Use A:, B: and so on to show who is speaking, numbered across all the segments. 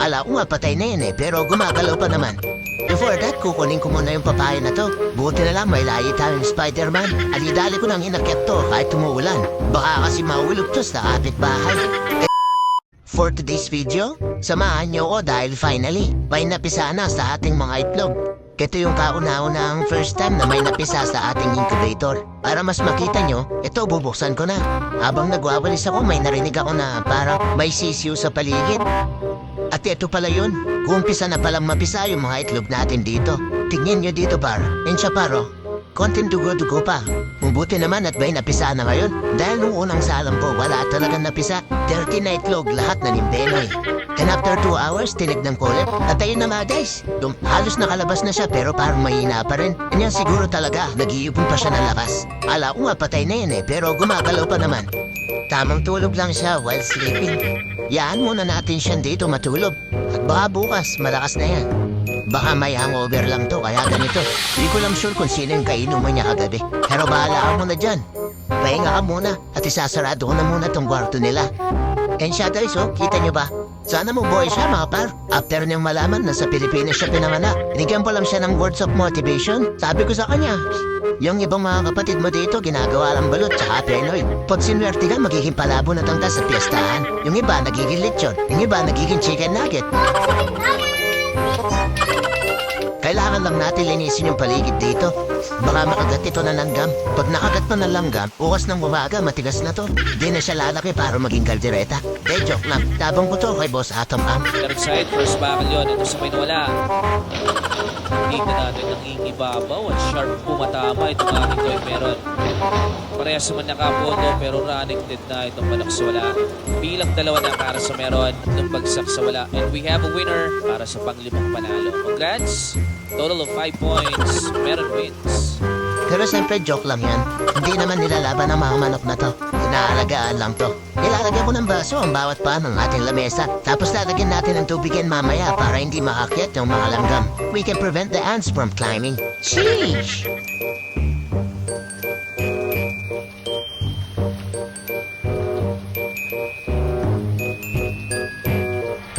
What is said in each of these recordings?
A: Ala ko nga patay na yan eh, pero gumagalaw pa naman. Before that, kukunin ko muna yung papaya na to. Buti na lang may layi tayong Spider-Man. Alidali ko nang inakyat to kahit tumuulan. Baka kasi mahulog to sa kapitbahay. Eh, For today's video, samahan niyo ko dahil finally, may napisa na sa ating mga itlog. Ito yung kauna-unang first time na may napisa sa ating incubator. Para mas makita nyo, ito bubuksan ko na. Habang nagwawalis ako, may narinig ako na parang may sisiw sa paligid. At ito pala yun, kumpisa na palang mapisa yung mga itlog natin dito. Tingnan nyo dito par, and siya paro. Konting dugo-dugo pa. Mabuti naman at may napisa na ngayon. Dahil nung unang salam ko, wala talagang napisa. 30 na itlog, lahat na nimbeno eh. And after 2 hours, tinignan ko ulit. At ayun na mga guys, dum halos nakalabas na siya pero parang mahina pa rin. Ganyan siguro talaga, nag-iipon pa siya ng lakas. Ala ko nga patay na yan eh, pero gumagalaw pa naman. Tamang tulog lang siya while sleeping. Yaan muna natin siya dito matulog. At baka bukas, malakas na yan. Baka may hangover lang to, kaya ganito. Di ko lang sure kung sino yung kainuman niya kagabi. Pero bahala ka muna dyan. Pahinga ka muna at isasarado ko na muna tong kwarto nila. And guys, oh, kita niyo ba? Sana mo boy siya mga par. After niyang malaman na sa Pilipinas siya pinanganak, binigyan pa lang siya ng words of motivation. Sabi ko sa kanya, yung ibang mga kapatid mo dito, ginagawa lang balot tsaka Pinoy. Pag sinwerte ka, magiging palabo na tangka sa piyestahan. Yung iba, nagiging lechon. Yung iba, nagiging chicken nugget. Kailangan lang natin linisin yung paligid dito. Baka makagat ito na langgam. Pag nakagat pa ng langgam, ukas ng umaga, matigas na to. Di na siya lalaki para maging kaldereta. Eh, joke lang. Tabang ko to kay Boss Atom Am.
B: Left side, first back yun. Ito sa may nawala. Kita natin ang ibabaw at sharp pumatama itong ating toy meron. Parehas naman nakapodo pero running na itong manok sa wala. Bilang dalawa na para sa meron nung bagsak sa wala. And we have a winner para sa panglimang panalo. Congrats! Total of 5 points. Meron wins.
A: Pero siyempre joke lang yan. Hindi naman nilalaban ang mga manok na to. Inaalagaan lang to. Ilalagyan ko ng baso ang bawat pa ng ating lamesa. Tapos lalagyan natin ng tubigin mamaya para hindi makakyat yung mga langgam. We can prevent the ants from climbing. Sheesh!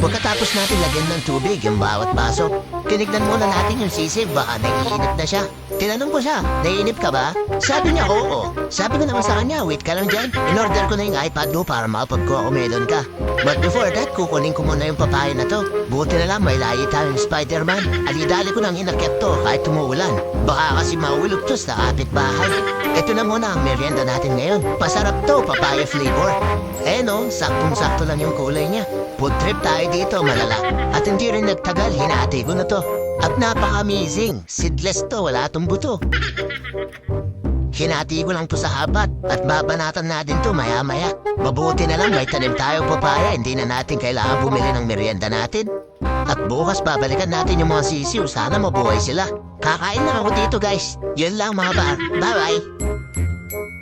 A: Pagkatapos natin lagyan ng tubig yung bawat baso, tinignan muna natin yung sisig, baka naiinip na siya. Tinanong ko siya, naiinip ka ba? Sabi niya, oo. Sabi ko naman sa kanya, wait ka lang dyan. In-order ko na yung iPad mo para makapag-kumelon ka. But before that, kukunin ko muna yung papaya na to. Buti na lang may layi tayong Spider-Man. Alidali ko nang inakyat to kahit tumuulan. Baka kasi mahulog to sa kapitbahay. Ito na muna ang merienda natin ngayon. Pasarap to, papaya flavor. Eh no, saktong-sakto lang yung kulay niya. Food trip tayo dito, malala. At hindi rin nagtagal, hinati ko na to. At napaka-amazing. Seedless to, wala tong buto. Hinati ko lang to sa habat at babanatan natin to maya-maya. Mabuti na lang may tanim tayo papaya, hindi na natin kailangan bumili ng merienda natin. At bukas babalikan natin yung mga sisiw, sana mabuhay sila. Kakain na ako dito guys. Yun lang mga bar. Bye-bye.